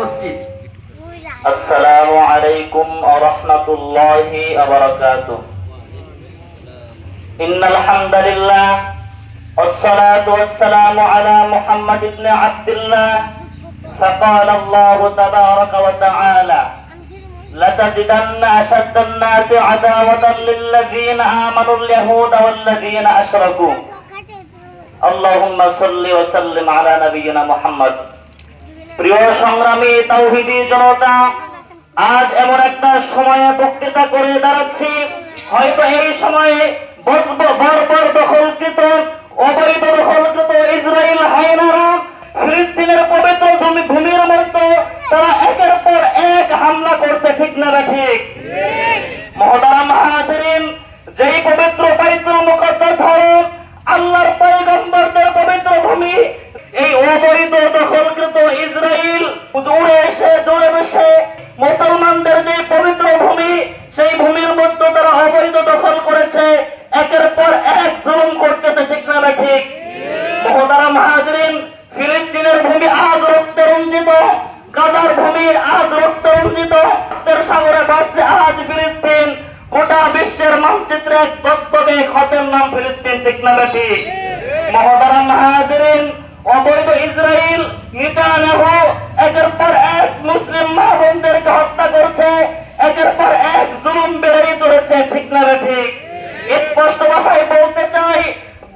মসজিদ আসসালামু আলাইকুম ওয়া রাহমাতুল্লাহি ওয়া বারাকাতুহু ইন্নাল হামদালিল্লাহ والصلاة والسلام على محمد بن عبد الله فقال الله تبارك وتعالى لتجدن أشد الناس عداوة للذين آمنوا اليهود والذين أشركوا اللهم صل وسلم على نبينا محمد প্রিয় সংগ্রামী তাওহিদি জনতা, আজ এমন একটা সময়ে বক্তৃতা করে দাঁড়াচ্ছি। হয়তো এই সময়ে দখলকৃত, অবৈধ দখলকৃত ইসরায়েল ফিলিস্তিনের পবিত্র জমি ভূমির তারা একের পর এক হামলা করছে, ঠিক না ঠিক? মহতারাম হাজিরিন, যেই পবিত্র বাইতুল মুকদ্দাস হরফ আল্লাহর পয়গম্বরদের পবিত্র ভূমি, এই অবৈধ দখলকৃত উড়ে এসে, জোরে বসে। মুসলমানদের যে পবিত্র ভূমি, সেই ভূমির মধ্যে তারা অবৈধ দখল করেছে। একের পর এক জুলুম করতেছে, ঠিক না বা ঠিক? মহতারাম হাজরিন, ফিলিস্তিনের ভূমি আজ রক্তে রঞ্জিত। গাজার ভূমি আজ রক্ত রঞ্জিত। রক্তের সাগরে ভাসছে আজ ফিলিস্তিন। গোটা বিশ্বের মানচিত্রে এক দত্তকে খতের নাম ফিলিস্তিন, ঠিক না বা ঠিক? মহতারাম হাজরিন, অবৈধ ইসরায়েল নেতানিয়াহু একের পর এক মুসলিম মাহরুমদেরকে হত্যা করছে, একের পর এক জুলুম বেড়েই চলেছে, ঠিক না ঠিক? স্পষ্ট ভাষায় বলতে চাই,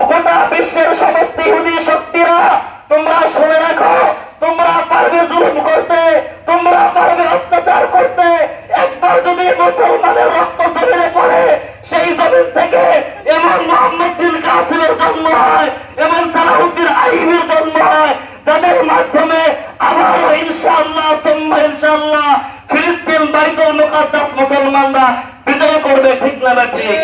গোটা বিশ্বের সমস্ত ইহুদি শক্তিরা, তোমরা শুনে রাখো, তোমরা পারবে জুলুম করতে, তোমরা পারবে অত্যাচার করতে। একবার যদি মুসলমানের রক্ত জমিনে পড়ে, সেই জমিন থেকে মুসলমানরা বিজয় করবে ঠিক না ঠিক।